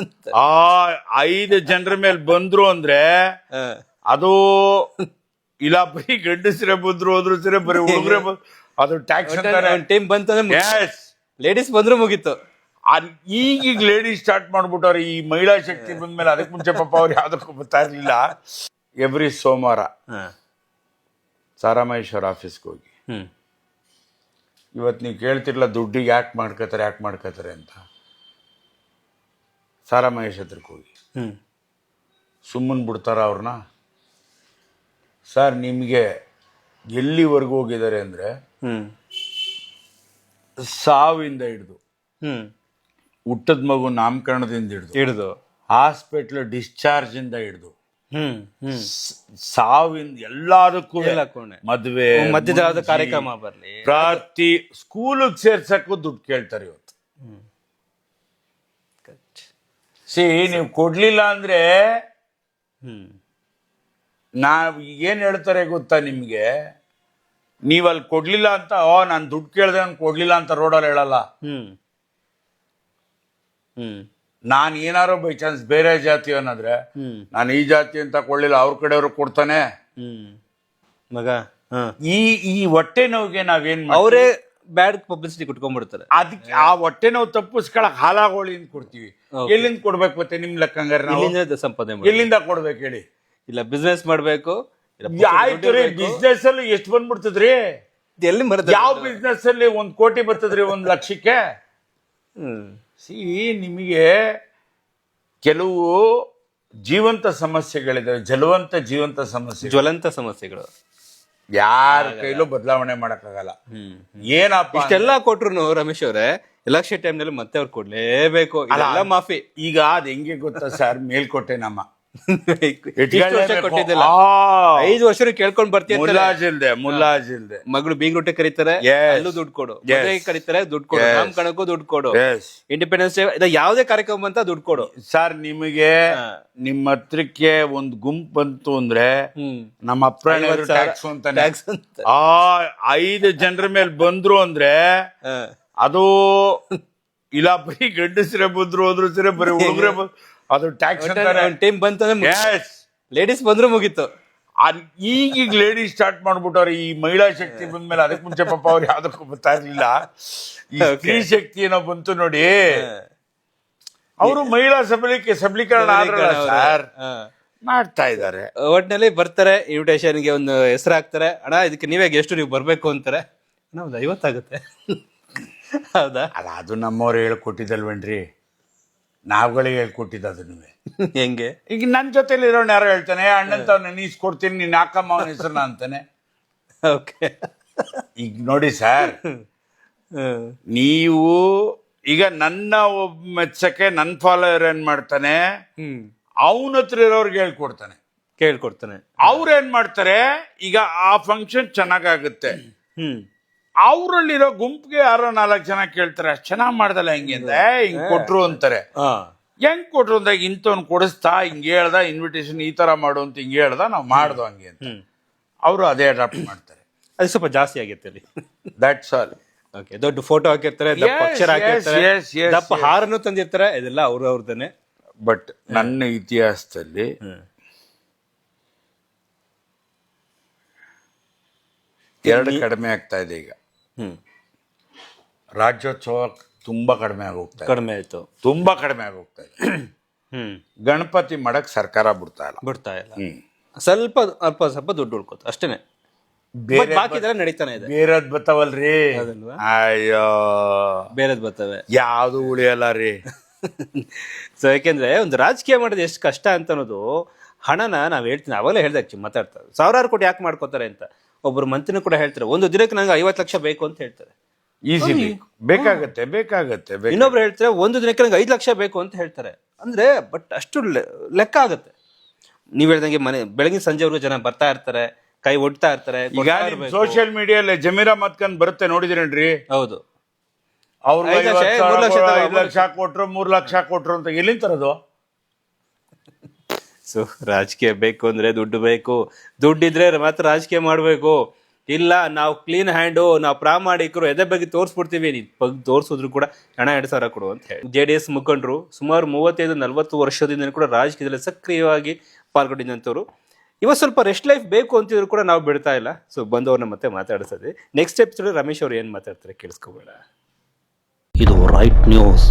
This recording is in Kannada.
ಅಂತ. ಆ ಐದು ಜನರ ಮೇಲೆ ಬಂದ್ರು ಅಂದ್ರೆ. ಅದು ಇಲ್ಲ ಬರೀ ಗಂಡಸರೇ ಬಂದ್ರು ಹೋದ್ರು ಸರಿ ಬರೀ ಹುಡುಗರೇ ಬಂದ್ರು ಅದು ಟ್ಯಾಕ್ಸ್ ಟೈಮ್ ಬಂತಂದ್ರೆ. ಲೇಡೀಸ್ ಬಂದ್ರು ಮುಗೀತು. ಈಗ ಈಗ ಲೇಡೀಸ್ ಸ್ಟಾರ್ಟ್ ಮಾಡ್ಬಿಟ್ಟವ್ರೆ ಈ ಮಹಿಳಾ ಶಕ್ತಿ ಬಂದ್ಮೇಲೆ ಅದಕ್ಕೆ ಮುಂಚೆ ಪಾಪ ಅವ್ರು ಯಾವ್ದಕ್ಕೂ ಬರ್ತಾ ಇರ್ಲಿಲ್ಲ. ಎವ್ರಿ ಸೋಮವಾರ. ಸಾರಾಮಹೇಶ್ವರ ಆಫೀಸ್ಗೆ ಹೋಗಿ. ಇವತ್ತು ನೀವು ಕೇಳ್ತಿರ್ಲ ದುಡ್ಡಿಗೆ ಯಾಕೆ ಮಾಡ್ಕೋತಾರೆ ಯಾಕೆ ಮಾಡ್ಕೋತಾರೆ ಅಂತ. ಸಾರಾಮಹೇಶ್ ಹತ್ರಕ್ಕೆ ಹೋಗಿ. ಹ್ಞೂ ಸುಮ್ಮನೆ ಬಿಡ್ತಾರ ಅವ್ರನ್ನ. ಸರ್ ನಿಮಗೆ ಎಲ್ಲಿವರೆಗೂ ಹೋಗಿದ್ದಾರೆ ಅಂದರೆ ಹ್ಞೂ ಸಾವಿಂದ ಹಿಡಿದು. ಹ್ಞೂ ಹುಟ್ಟದ ಮಗು ನಾಮಕರಣದಿಂದ ಹಿಡಿದು. ಹಿಡ್ದು. ಹಾಸ್ಪಿಟ್ಲ್ ಡಿಸ್ಚಾರ್ಜಿಂದ ಹಿಡಿದು. ಸಾವಿಂದ ಎಲ್ಲದಕ್ಕೂ. ಮದುವೆ ಮಧ್ಯದ ಕಾರ್ಯಕ್ರಮ ಬರಲಿ. ಪ್ರತಿ ಸ್ಕೂಲಿಗೆ ಸೇರ್ಸಕ್ಕೂ ದುಡ್ಡು ಕೇಳ್ತಾರೆ ಇವತ್ತು. ಸಿ ನೀವು ಕೊಡ್ಲಿಲ್ಲ ಅಂದ್ರೆ ಹ್ಮ್. ನಾವ್ ಏನ್ ಹೇಳ್ತಾರೆ ಗೊತ್ತಾ ನಿಮ್ಗೆ? ನೀವ್ ಅಲ್ಲಿ ಕೊಡ್ಲಿಲ್ಲ ಅಂತ ಓ ನಾನು ದುಡ್ಡು ಕೇಳ್ದೆ ನಾನು ಕೊಡ್ಲಿಲ್ಲ ಅಂತ ರೋಡಲ್ಲಿ ಹೇಳಲ್ಲ. ಹ್ಮ್. ಹ್ಮ್. ನಾನು ಏನಾರು ಬೈ ಚಾನ್ಸ್ ಬೇರೆ ಜಾತಿ ಅನ್ನೋದ್ರೆ ನಾನು ಈ ಜಾತಿ ಅಂತ ಕೊಡ್ಲಿಲ್ಲ ಅವ್ರ ಕಡೆಯವ್ರು ಕೊಡ್ತಾನೆ. ಹ್ಮ್. ಮಗ ಈ ಈ ಹೊಟ್ಟೆ ನೋವಿಗೆ ನಾವೇನ್? ಅವರೇ ಬ್ಯಾಡ್ ಪಬ್ಲಿಸಿಟಿ ಕುಟ್ಕೊಂಡ್ಬಿಡ್ತಾರೆ. ಅದಕ್ಕೆ ಆ ಹೊಟ್ಟೆ ನಾವು ತಪ್ಪಿಸ್ಕೊಳಕ್ ಹಾಲಾಗೋಳಿ ಕೊಡ್ತೀವಿ. Okay. ಎಲ್ಲಿಂದ ಕೊಡ್ಬೇಕು ಮತ್ತೆ ನಿಮ್ ಲೆಕ್ಕಂಗಾರೆ ನಾವು? ಇಲ್ಲಿಂದ ಸಂಪಾದನೆ ಮಾಡಿ ಎಲ್ಲಿಂದ ಕೊಡ್ಬೇಕು ಹೇಳಿ? ಇಲ್ಲ ಬಿಸ್ನೆಸ್ ಮಾಡ್ಬೇಕು. ಇಲ್ಲ ಆಯ್ತು ರೀ ಬಿಸ್ನೆಸ್ ಅಲ್ಲಿ ಎಷ್ಟು ಬಂದ್ಬಿಡ್ತದ್ರಿ? ಎಲ್ಲಿ ಮರದ ಯಾವ ಬಿಸ್ನೆಸ್ ಅಲ್ಲಿ ಒಂದ್ ಕೋಟಿ ಬರ್ತದ್ರಿ ಒಂದ್ ಲಕ್ಷಕ್ಕೆ? ಸಿ ನಿಮಗೆ ಕೆಲವು ಜೀವಂತ ಸಮಸ್ಯೆಗಳಿದಾವೆ ಜಲವಂತ ಜೀವಂತ ಸಮಸ್ಯೆ ಜ್ವಲಂತ ಸಮಸ್ಯೆಗಳು. ಯಾರ ಕೈಲೂ ಬದಲಾವಣೆ ಮಾಡಕ್ಕಾಗಲ್ಲ. ಆಗಲ್ಲ ಏನಪ್ಪ ಇಷ್ಟೆಲ್ಲ ಕೊಟ್ರು ರಮೇಶ್ ಅವರೇ ಎಲೆಕ್ಷನ್ ಟೈಮ್ನಲ್ಲಿ ಮತ್ತೆ ಅವ್ರು ಕೊಡ್ಲೇಬೇಕು. ಇದೆಲ್ಲ ಮಾಫಿ. ಈಗ ಅದ್ ಹೆಂಗೆ ಗೊತ್ತಾ ಸರ್? ಮೇಲ್ಕೋಟೆ ನಮ್ಮ. ಐದು ವರ್ಷ ಕೇಳ್ಕೊಂಡ್ ಬರ್ತೀಯ ಇಲ್ದೆ ಮುಲ್ಲಾಜಿಲ್ದೆ ಮುಲ್ಲಾಜಿಲ್ದೆ ಮಗಳು ಬೀಗ್ರೊಟ್ಟೆ ಕರೀತಾರೆ ಎಲ್ಲೂ ದುಡ್ಡು ಕೊಡು. ಕರೀತಾರೆ ದುಡ್ಡು ಕೊಡು. ನಮ್ ನಾಮಕರಣಕ್ಕೂ ದುಡ್ಡು ಕೊಡು. ಇಂಡಿಪೆಂಡೆನ್ಸ್ ಡೇ ಇದು ಯಾವುದೇ ಕಾರ್ಯಕ್ರಮ ಅಂತ ದುಡ್ಡು ಕೊಡು. ಸರ್ ನಿಮಗೆ. ನಿಮ್ಮ ಹತ್ರಕ್ಕೆ ಒಂದ್ ಗುಂಪು ಬಂತು ಅಂದ್ರೆ ನಮ್ಮ ಅಂತ ಆ ಐದು ಜನರ ಮೇಲೆ ಬಂದ್ರು ಅಂದ್ರೆ ಅದು ಇಲ್ಲ ಬರೀ ಗಂಡಸರೇ ಬಂದ್ರು ಹೋದ್ರು ಸರಿ ಬರೀ ಹುಡುಗರೇ ಬಂದ್ರು. ಅದು ಟ್ಯಾಕ್ಸ್ ಅಂತಾರೆ. ಟೀಮ್ ಬಂತಂದ್ರೆ ಲೇಡೀಸ್ ಬಂದ್ರು ಮುಗೀತು. ಈಗೀಗ ಲೇಡೀಸ್ ಸ್ಟಾರ್ಟ್ ಮಾಡ್ಬಿಟ್ಟವ್ರೆ ಈ ಮಹಿಳಾ ಶಕ್ತಿ ಬಂದ್ಮೇಲೆ ಅದಕ್ಕೆ ಮುಂಚೆ ಪಾಪ ಅವ್ರು ಯಾವ್ದಕ್ಕೂ ಬರ್ತಾ ಇರ್ಲಿಲ್ಲ. ಈ ಸ್ತ್ರೀ ಶಕ್ತಿ ಏನೋ ಬಂತು ನೋಡಿ. ಅವರು ಮಹಿಳಾ ಸಬಲೀಕೆ ಸಬಲೀಕರಣ ಆದ್ರಲ್ಲ ಸರ್. ಮಾಡ್ತಾ ಇದ್ದಾರೆ ಒಟ್ನಲ್ಲಿ ಬರ್ತಾರೆ ಇನ್ವಿಟೇಷನ್ಗೆ ಒಂದು ಹೆಸರು ಹಾಕ್ತಾರೆ ಅಣ್ಣ ಇದಕ್ಕೆ ನೀವೇ ಎಷ್ಟು ನೀವು ಬರಬೇಕು ಅಂತಾರೆ. ಒಂದು ಐವತ್ತಾಗುತ್ತೆ. ಹೌದಾ? ಅಲ್ಲ ಅದು ನಮ್ಮವ್ರು ಹೇಳ್ಕೊಟ್ಟಿದ್ದಲ್ವೇನ್ರಿ? ನಾವುಗಳಿಗೆ ಹೇಳ್ಕೊಟ್ಟಿದ್ದು ಅದನ್ನು ಹೆಂಗೆ? ಈಗ ನನ್ನ ಜೊತೆಲಿ ಇರೋಣ ಯಾರೋ ಹೇಳ್ತಾನೆ ಅಣ್ಣನ್ ತಾವ್ ಕೊಡ್ತೀನಿ ನೀನ್ ಹಾಕಮ್ಮ ಅವನ ಹೆಸರನ್ನ ಅಂತಾನೆ. ಓಕೆ. ಈಗ ನೋಡಿ ಸರ್ ನೀವು ಈಗ ನನ್ನ ಒಬ್ಬ ಮೆಚ್ಚಕ್ಕೆ ನನ್ನ ಫಾಲೋಯರ್ ಏನ್ ಮಾಡ್ತಾನೆ ಅವನ ಹತ್ರ ಇರೋರ್ಗೆ ಹೇಳ್ಕೊಡ್ತಾನೆ. ಕೇಳ್ಕೊಡ್ತಾನೆ. ಅವ್ರು ಏನ್ ಮಾಡ್ತಾರೆ ಈಗ ಆ ಫಂಕ್ಷನ್ ಚೆನ್ನಾಗಾಗುತ್ತೆ. ಹ್ಮ್. ಅವರಲ್ಲಿರೋ ಗುಂಪಿಗೆ ಯಾರೋ ನಾಲ್ಕು ಜನ ಕೇಳ್ತಾರೆ ಅಷ್ಟ್ ಚೆನ್ನಾಗ್ ಮಾಡ್ದಲ್ಲ ಹೆಂಗೆ? "ಏ, ಹಿಂಗ್ ಕೊಟ್ರು ಅಂತಾರೆ. ಹೆಂಗ್ ಕೊಟ್ರು ಅಂದಾಗ ಇಂಥವ್ನು ಕೊಡಿಸ್ತಾ ಹಿಂಗ್ ಹೇಳ್ದ ಇನ್ವಿಟೇಷನ್ ಈ ತರ ಮಾಡು ಅಂತ ಹಿಂಗ್ ಹೇಳ್ದ ನಾವು ಮಾಡ್ದು ಹಂಗೆ ಅಂತ. ಅವರು ಅದೇ ಅಡಾಪ್ಟ್ ಮಾಡ್ತಾರೆ. ಅದು ಸ್ವಲ್ಪ ಜಾಸ್ತಿ ಆಗಿರ್ತದೆ ಅಲ್ಲಿ. ದಟ್ಸ್ ಆಲ್ ಓಕೆ ದೊಡ್ಡ ಫೋಟೋ ಹಾಕಿರ್ತಾರೆ ದಪ್ಪ Yes, ಅಕ್ಷರ yes, ಹಾಕಿರ್ತಾರೆ yes, yes, ದಪ್ಪ yes. ಹಾರನ್ನು ತಂದಿರ್ತಾರೆ ಇದೆಲ್ಲ ಅವ್ರ ಅವ್ರದನೆ ಬಟ್ ನನ್ನ ಇತಿಹಾಸದಲ್ಲಿ ಎರಡು ಕಡಿಮೆ ಆಗ್ತಾ ಇದೆ ಈಗ. ರಾಜ್ಯೋತ್ಸವ ತುಂಬಾ ಕಡಿಮೆ ಆಗೋಗ್ತಾ ಇದೆ. ಕಡಿಮೆ ಆಯ್ತು. ತುಂಬಾ ಕಡಿಮೆ ಆಗೋಗ್ತಾ ಇದೆ. ಹ್ಮ್. ಗಣಪತಿ ಮಡಕ್ ಸರ್ಕಾರ ಬಿಡ್ತಾ ಇಲ್ಲ. ಬಿಡ್ತಾ ಇಲ್ಲ. ಹ್ಮ್. ಸ್ವಲ್ಪ ಅಲ್ಪ ಸ್ವಲ್ಪ ದುಡ್ಡು ಉಳ್ಕೋತ ಅಷ್ಟೇನೆ. ಬೇರೆ ಬಾಕಿ ಇದೆಲ್ಲ ನಡೀತಾನೆ ಇದೆ. ಬೇರೆದ್ ಬತ್ತಾವಲ್ರಿ? ಹೌದಲ್ವಾ? ಅಯ್ಯೋ. ಬೇರೆದ್ ಬರ್ತವೆ ಯಾವುದು ಉಳಿಯಲ್ಲ ರೀ? ಸೊ ಯಾಕೆಂದ್ರೆ ಒಂದು ರಾಜಕೀಯ ಮಾಡೋದು ಎಷ್ಟು ಕಷ್ಟ ಅಂತ ಅನ್ನೋದು ಹಣನ ನಾವು ಹೇಳ್ತೀನಿ ಅವಾಗಲೇ ಹೇಳ್ದೆ ಆಕ್ಚುಲಿ ಮಾತಾಡ್ತಾರೆ ಸಾವಿರಾರು ಕೋಟಿ ಯಾಕೆ ಮಾಡ್ಕೋತಾರೆ ಅಂತ. ಒಬ್ರು ಮಂತ್ರಿನೂ ಕೂಡ ಹೇಳ್ತಾರೆ ಒಂದು ದಿನಕ್ಕೆ ನಂಗೆ ಐವತ್ತು ಲಕ್ಷ ಬೇಕು ಅಂತ ಹೇಳ್ತಾರೆ. ಈಸಿ ಬೇಕಾಗತ್ತೆ ಬೇಕಾಗತ್ತೆ ಬೇಕು. ಇನ್ನೊಬ್ರು ಹೇಳ್ತಾರೆ ಒಂದು ದಿನಕ್ಕೆ ನಂಗೆ ಐದು ಲಕ್ಷ ಬೇಕು ಅಂತ ಹೇಳ್ತಾರೆ. ಅಂದ್ರೆ ಬಟ್ ಅಷ್ಟು ಲೆ- ಲೆಕ್ಕ ಆಗುತ್ತೆ. ನೀವ್ ಹೇಳ್ದಂಗೆ ಮನೆ ಬೆಳಗಿನ ಸಂಜೆವರೆಗೂ ಜನ ಬರ್ತಾ ಇರ್ತಾರೆ ಕೈ ಒಡ್ತಾ ಇರ್ತಾರೆ ಈಗ ಕೊಡ್ತಾ ಇರ್ಬೇಕು. ಸೋಷಿಯಲ್ ಮೀಡಿಯಲ್ಲಿ ಜಮೀರಾ ಮತ್ಕಂದ್ ಬರುತ್ತೆ ನೋಡಿದಿರೇನ್ರಿ? ಹೌದು. ಅವ್ರು ಐದ್ ಲಕ್ಷ, ಮೂರ್ ಲಕ್ಷ ತಗೋ, ಐದು ಲಕ್ಷ ಕೊಟ್ರು ಮೂರ್ ಲಕ್ಷ ಕೊಟ್ರು ಅಂತ ಎಲ್ಲಿಂದ ತರೋದು? ಸೊ ರಾಜಕೀಯ ಬೇಕು ಅಂದರೆ ದುಡ್ಡು ಬೇಕು. ದುಡ್ಡಿದ್ರೆ ಮಾತ್ರ ರಾಜಕೀಯ ಮಾಡಬೇಕು. ಇಲ್ಲ, ನಾವು ಕ್ಲೀನ್ ಹ್ಯಾಂಡು ನಾವು ಪ್ರಾಮಾಣಿಕರು, ಎದೆ ಬಗ್ಗೆ ತೋರಿಸ್ಬಿಡ್ತೀವಿ. ನೀನು ಬಗ್ಗೆ ತೋರಿಸಿದ್ರು ಕೂಡ ಹಣ ಎರಡು ಸಾವಿರ ಕೊಡು ಅಂತ ಹೇಳಿ. ಜೆ ಡಿ ಎಸ್ ಮುಖಂಡರು ಸುಮಾರು ಮೂವತ್ತೈದು, ನಲವತ್ತು ವರ್ಷದಿಂದ ಕೂಡ ರಾಜಕೀಯದಲ್ಲಿ ಸಕ್ರಿಯವಾಗಿ ಪಾಲ್ಗೊಂಡಿದ್ದಂಥವ್ರು. ಇವತ್ತು ಸ್ವಲ್ಪ ರೆಸ್ಟ್ ಲೈಫ್ ಬೇಕು ಅಂತಿದ್ರು ಕೂಡ ನಾವು ಬಿಡ್ತಾ ಇಲ್ಲ. ಸೊ ಬಂದವ್ರನ್ನ ಮತ್ತೆ ಮಾತಾಡಿಸೋದು. ನೆಕ್ಸ್ಟ್ ಎಪಿಸೋಡ್ ರಮೇಶ್ ಅವ್ರು ಏನು ಮಾತಾಡ್ತಾರೆ ಕೇಳಿಸ್ಕೋಬೇಡ. ಇದು ರೈಟ್ ನ್ಯೂಸ್